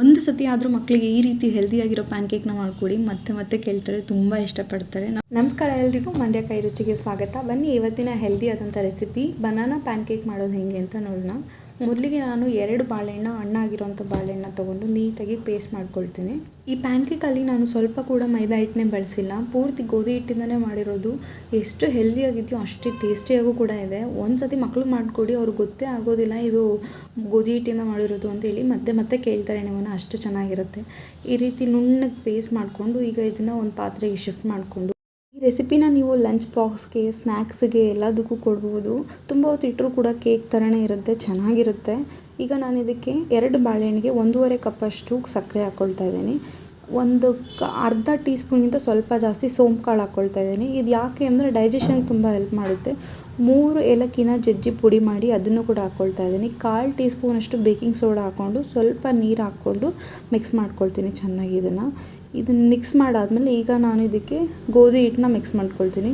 ಒಂದು ಸತಿ ಆದರೂ ಮಕ್ಕಳಿಗೆ ಈ ರೀತಿ ಹೆಲ್ದಿಯಾಗಿರೋ ಪ್ಯಾನ್ಕೇಕ್ನ ಮಾಡಿಕೊಡಿ, ಮತ್ತೆ ಮತ್ತೆ ಕೇಳ್ತಾರೆ, ತುಂಬ ಇಷ್ಟಪಡ್ತಾರೆ. ನಮಸ್ಕಾರ ಎಲ್ರಿಗೂ, ಮಂಡ್ಯಕಾಯಿ ರುಚಿಗೆ ಸ್ವಾಗತ. ಬನ್ನಿ, ಇವತ್ತಿನ ಹೆಲ್ದಿ ಆದಂಥ ರೆಸಿಪಿ ಬನಾನಾ ಪ್ಯಾನ್ಕೇಕ್ ಮಾಡೋದು ಹೇಗೆ ಅಂತ ನೋಡೋಣ. ಮೊದಲಿಗೆ ನಾನು ಎರಡು ಬಾಳೆಹಣ್ಣು ಹಣ್ಣಾಗಿರುವಂಥ ಬಾಳೆಹಣ್ಣು ತೊಗೊಂಡು ನೀಟಾಗಿ ಪೇಸ್ಟ್ ಮಾಡ್ಕೊಳ್ತೀನಿ. ಈ ಪ್ಯಾನ್ಕೇಕಲ್ಲಿ ನಾನು ಸ್ವಲ್ಪ ಕೂಡ ಮೈದಾ ಹಿಟ್ಟನ್ನೇ ಬಳಸಿಲ್ಲ. ಪೂರ್ತಿ ಗೋಧಿ ಹಿಟ್ಟಿಂದನೇ ಮಾಡಿರೋದು. ಎಷ್ಟು ಹೆಲ್ದಿಯಾಗಿದೆಯೋ ಅಷ್ಟೇ ಟೇಸ್ಟಿಯಾಗೂ ಕೂಡ ಇದೆ. ಒಂದು ಸತಿ ಮಕ್ಕಳು ಮಾಡಿಕೊಡಿ ಅವ್ರಿಗೆ ಗೊತ್ತೇ ಆಗೋದಿಲ್ಲ ಇದು ಗೋಧಿ ಹಿಟ್ಟಿಂದ ಮಾಡಿರೋದು ಅಂತೇಳಿ ಮತ್ತೆ ಮತ್ತೆ ಕೇಳ್ತಾರೆ ನಿಮ್ಮನ್ನು ಅಷ್ಟು ಚೆನ್ನಾಗಿರುತ್ತೆ. ಈ ರೀತಿ ನುಣ್ಣಗೆ ಪೇಸ್ಟ್ ಮಾಡಿಕೊಂಡು ಈಗ ಇದನ್ನು ಒಂದು ಪಾತ್ರೆಗೆ ಶಿಫ್ಟ್ ಮಾಡಿಕೊಂಡು ಈ ರೆಸಿಪಿನ ನೀವು ಲಂಚ್ ಬಾಕ್ಸ್ಗೆ ಸ್ನ್ಯಾಕ್ಸ್ಗೆ ಎಲ್ಲದಕ್ಕೂ ಕೊಡ್ಬೋದು. ತುಂಬ ಹೊತ್ತು ಇಟ್ಟರೂ ಕೂಡ ಕೇಕ್ ಥರನೇ ಇರುತ್ತೆ, ಚೆನ್ನಾಗಿರುತ್ತೆ. ಈಗ ನಾನು ಇದಕ್ಕೆ ಎರಡು ಬಾಳೆಹಣ್ಣಿಗೆ ಒಂದೂವರೆ ಕಪ್ಪಷ್ಟು ಸಕ್ಕರೆ ಹಾಕ್ಕೊಳ್ತಾ ಇದ್ದೀನಿ. ಒಂದು ಕ, ಅರ್ಧ ಟೀ ಸ್ಪೂನ್ಗಿಂತ ಸ್ವಲ್ಪ ಜಾಸ್ತಿ ಸೋಂಪು ಕಾಳು ಹಾಕ್ಕೊಳ್ತಾ ಇದ್ದೀನಿ. ಇದು ಯಾಕೆ ಅಂದರೆ ಡೈಜೆಷನ್ಗೆ ತುಂಬ ಹೆಲ್ಪ್ ಮಾಡುತ್ತೆ. ಮೂರು ಏಲಕ್ಕಿನ ಜಜ್ಜಿ ಪುಡಿ ಮಾಡಿ ಅದನ್ನು ಕೂಡ ಹಾಕ್ಕೊಳ್ತಾ ಇದ್ದೀನಿ. ಕಾಲು ಟೀ ಸ್ಪೂನಷ್ಟು ಬೇಕಿಂಗ್ ಸೋಡಾ ಹಾಕ್ಕೊಂಡು ಸ್ವಲ್ಪ ನೀರು ಹಾಕ್ಕೊಂಡು ಮಿಕ್ಸ್ ಮಾಡ್ಕೊಳ್ತೀನಿ ಚೆನ್ನಾಗಿ ಇದನ್ನು. ಇದನ್ನು ಮಿಕ್ಸ್ ಮಾಡಾದಮೇಲೆ ಈಗ ನಾನು ಇದಕ್ಕೆ ಗೋಧಿ ಹಿಟ್ಟನ್ನ ಮಿಕ್ಸ್ ಮಾಡ್ಕೊಳ್ತೀನಿ.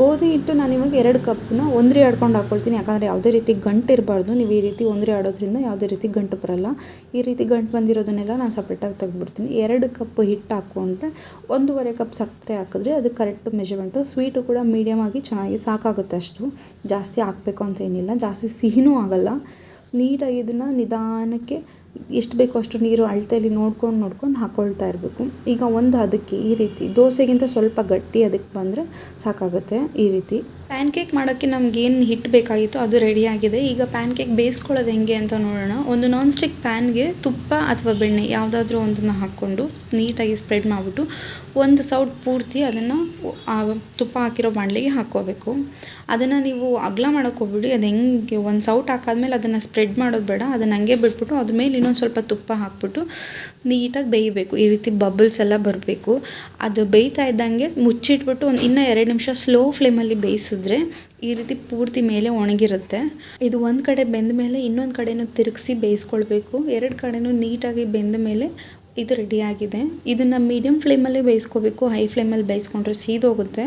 ಗೋಧಿ ಹಿಟ್ಟು ನಾನು ಇವಾಗ ಎರಡು ಕಪ್ನ ಒಂದ್ರಿ ಆಡ್ಕೊಂಡು ಹಾಕ್ಕೊಳ್ತೀನಿ ಯಾಕಂದರೆ ಯಾವುದೇ ರೀತಿ ಗಂಟು ಇರಬಾರ್ದು. ನೀವು ಈ ರೀತಿ ಒಂದ್ರಿ ಆಡೋದ್ರಿಂದ ಯಾವುದೇ ರೀತಿ ಗಂಟು ಬರಲ್ಲ. ಈ ರೀತಿ ಗಂಟು ಬಂದಿರೋದನ್ನೆಲ್ಲ ನಾನು ಸಪ್ರೇಟಾಗಿ ತೆಗ್ದುಬಿಡ್ತೀನಿ. ಎರಡು ಕಪ್ ಹಿಟ್ಟು ಹಾಕ್ಕೊಂಡ್ರೆ ಒಂದೂವರೆ ಕಪ್ ಸಕ್ಕರೆ ಹಾಕಿದ್ರೆ ಅದು ಕರೆಕ್ಟ್ ಮೆಜರ್ಮೆಂಟು ಸ್ವೀಟು ಕೂಡ ಮೀಡಿಯಮ್ ಆಗಿ ಚೆನ್ನಾಗಿ ಸಾಕಾಗುತ್ತೆ ಅಷ್ಟು. ಜಾಸ್ತಿ ಹಾಕಬೇಕು ಅಂತ ಏನಿಲ್ಲ. ಜಾಸ್ತಿ ಸಿಹಿನೂ ಆಗಲ್ಲ. ನೀಟಾಗಿ ಇದನ್ನು ನಿಧಾನಕ್ಕೆ ಎಷ್ಟು ಬೇಕೋ ಅಷ್ಟು ನೀರು ಅಳತೆಯಲ್ಲಿ ನೋಡ್ಕೊಂಡು ನೋಡ್ಕೊಂಡು ಹಾಕ್ಕೊಳ್ತಾ ಇರಬೇಕು. ಈಗ ಒಂದು ಅದಕ್ಕೆ ಈ ರೀತಿ, ದೋಸೆಗಿಂತ ಸ್ವಲ್ಪ ಗಟ್ಟಿ ಅದಕ್ಕೆ ಬಂದರೆ ಸಾಕಾಗುತ್ತೆ ಈ ರೀತಿ. ಪ್ಯಾನ್ಕೇಕ್ ಮಾಡೋಕ್ಕೆ ನಮಗೇನು ಹಿಟ್ಟು ಬೇಕಾಗಿತ್ತು ಅದು ರೆಡಿಯಾಗಿದೆ ಈಗ ಪ್ಯಾನ್ಕೇಕ್ ಬೇಯಿಸ್ಕೊಳ್ಳೋದು ಹೆಂಗೆ ಅಂತ ನೋಡೋಣ. ಒಂದು ನಾನ್ ಸ್ಟಿಕ್ ಪ್ಯಾನ್ಗೆ ತುಪ್ಪ ಅಥವಾ ಬೆಣ್ಣೆ ಯಾವುದಾದ್ರೂ ಒಂದನ್ನು ಹಾಕ್ಕೊಂಡು ನೀಟಾಗಿ ಸ್ಪ್ರೆಡ್ ಮಾಡಿಬಿಟ್ಟು ಒಂದು ಸೌಟ್ ಪೂರ್ತಿ ಅದನ್ನು ತುಪ್ಪ ಹಾಕಿರೋ ಬಾಣಲೆಗೆ ಹಾಕ್ಕೋಬೇಕು. ಅದನ್ನು ನೀವು ಅಗಲ ಮಾಡೋಕ್ಕೆ ಹೋಗ್ಬಿಡಿ. ಅದು ಹೆಂಗೆ ಒಂದು ಸೌಟ್ ಹಾಕಾದ್ಮೇಲೆ ಅದನ್ನು ಸ್ಪ್ರೆಡ್ ಮಾಡೋದು ಬೇಡ. ಅದನ್ನು ಹಂಗೆ ಬಿಟ್ಬಿಟ್ಟು ಅದ್ರ ಮೇಲೆ ಇನ್ನೊಂದು ಸ್ವಲ್ಪ ತುಪ್ಪ ಹಾಕ್ಬಿಟ್ಟು ನೀಟಾಗಿ ಬೇಯಬೇಕು. ಈ ರೀತಿ ಬಬಲ್ಸ್ ಎಲ್ಲ ಬರಬೇಕು. ಅದು ಬೇಯ್ತಾ ಇದ್ದಂಗೆ ಮುಚ್ಚಿಟ್ಬಿಟ್ಟು ಒಂದು ಇನ್ನೂ ಎರಡು ನಿಮಿಷ ಸ್ಲೋ ಫ್ಲೇಮಲ್ಲಿ ಬೇಯಿಸಿದ್ರೆ ಈ ರೀತಿ ಪೂರ್ತಿ ಮೇಲೆ ಒಣಗಿರುತ್ತೆ. ಇದು ಒಂದು ಕಡೆ ಬೆಂದ ಮೇಲೆ ಇನ್ನೊಂದು ಕಡೆನೂ ತಿರುಗಿಸಿ ಬೇಯಿಸ್ಕೊಳ್ಬೇಕು. ಎರಡು ಕಡೆನೂ ನೀಟಾಗಿ ಬೆಂದ ಮೇಲೆ ಇದು ರೆಡಿಯಾಗಿದೆ ಇದನ್ನು ಮೀಡಿಯಮ್ ಫ್ಲೇಮಲ್ಲೇ ಬೇಯಿಸ್ಕೋಬೇಕು. ಹೈ ಫ್ಲೇಮಲ್ಲಿ ಬೇಯಿಸ್ಕೊಂಡ್ರೆ ಸೀದೋಗುತ್ತೆ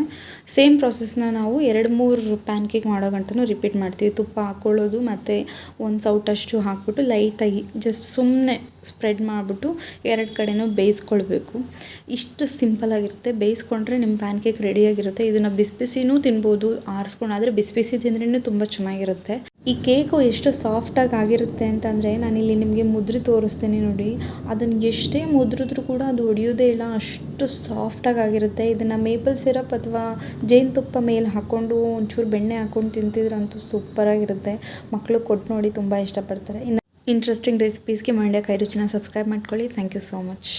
ಸೇಮ್ ಪ್ರಾಸೆಸ್ನ ನಾವು ಎರಡು, ಮೂರು ಪ್ಯಾನ್ ಕೇಕ್ ಮಾಡೋ ಗಂಟನೂ ರಿಪೀಟ್ ಮಾಡ್ತೀವಿ. ತುಪ್ಪ ಹಾಕ್ಕೊಳ್ಳೋದು ಮತ್ತು ಒಂದು ಸೌಟಷ್ಟು ಹಾಕ್ಬಿಟ್ಟು ಲೈಟಾಗಿ ಜಸ್ಟ್ ಸುಮ್ಮನೆ ಸ್ಪ್ರೆಡ್ ಮಾಡಿಬಿಟ್ಟು ಎರಡು ಕಡೆನೂ ಬೇಯಿಸ್ಕೊಳ್ಬೇಕು. ಇಷ್ಟು ಸಿಂಪಲಾಗಿರುತ್ತೆ ಬೇಯಿಸ್ಕೊಂಡ್ರೆ ನಿಮ್ಮ ಪ್ಯಾನ್ ಕೇಕ್ ರೆಡಿಯಾಗಿರುತ್ತೆ ಇದನ್ನು ಬಿಸಿ ಬಿಸಿನೂ ತಿನ್ಬೋದು. ಆರಿಸ್ಕೊಂಡು ಆದರೆ ಬಿಸಿ ಬಿಸಿ ತಿಂದ್ರೇ ತುಂಬ ಚೆನ್ನಾಗಿರುತ್ತೆ. ಈ ಕೇಕು ಎಷ್ಟು ಸಾಫ್ಟಾಗಿ ಆಗಿರುತ್ತೆ ಅಂತಂದರೆ ನಾನಿಲ್ಲಿ ನಿಮಗೆ ಮುದ್ರಿ ತೋರಿಸ್ತೀನಿ ನೋಡಿ. ಅದನ್ನು ಎಷ್ಟೇ ಮುದ್ರಿದ್ರೂ ಕೂಡ ಅದು ಒಡೆಯೋದೇ ಇಲ್ಲ. ಅಷ್ಟು ಸಾಫ್ಟಾಗಿ ಆಗಿರುತ್ತೆ. ಇದನ್ನು ಮೇಪಲ್ ಸಿರಪ್ ಅಥವಾ ಜೇನುತುಪ್ಪ ಮೇಲೆ ಹಾಕ್ಕೊಂಡು ಒಂಚೂರು ಬೆಣ್ಣೆ ಹಾಕ್ಕೊಂಡು ತಿಂತಿದ್ರಂತೂ ಸೂಪರಾಗಿರುತ್ತೆ ಮಕ್ಕಳು ಕೊಟ್ಟು ನೋಡಿ ತುಂಬ ಇಷ್ಟಪಡ್ತಾರೆ. ಇನ್ನು ಇಂಟ್ರೆಸ್ಟಿಂಗ್ ರೆಸಿಪೀಸ್ಗೆ ಮಂಡ್ಯ ಕೈ ರುಚಿನ ಸಬ್ಸ್ಕ್ರೈಬ್ ಮಾಡ್ಕೊಳ್ಳಿ. Thank you so much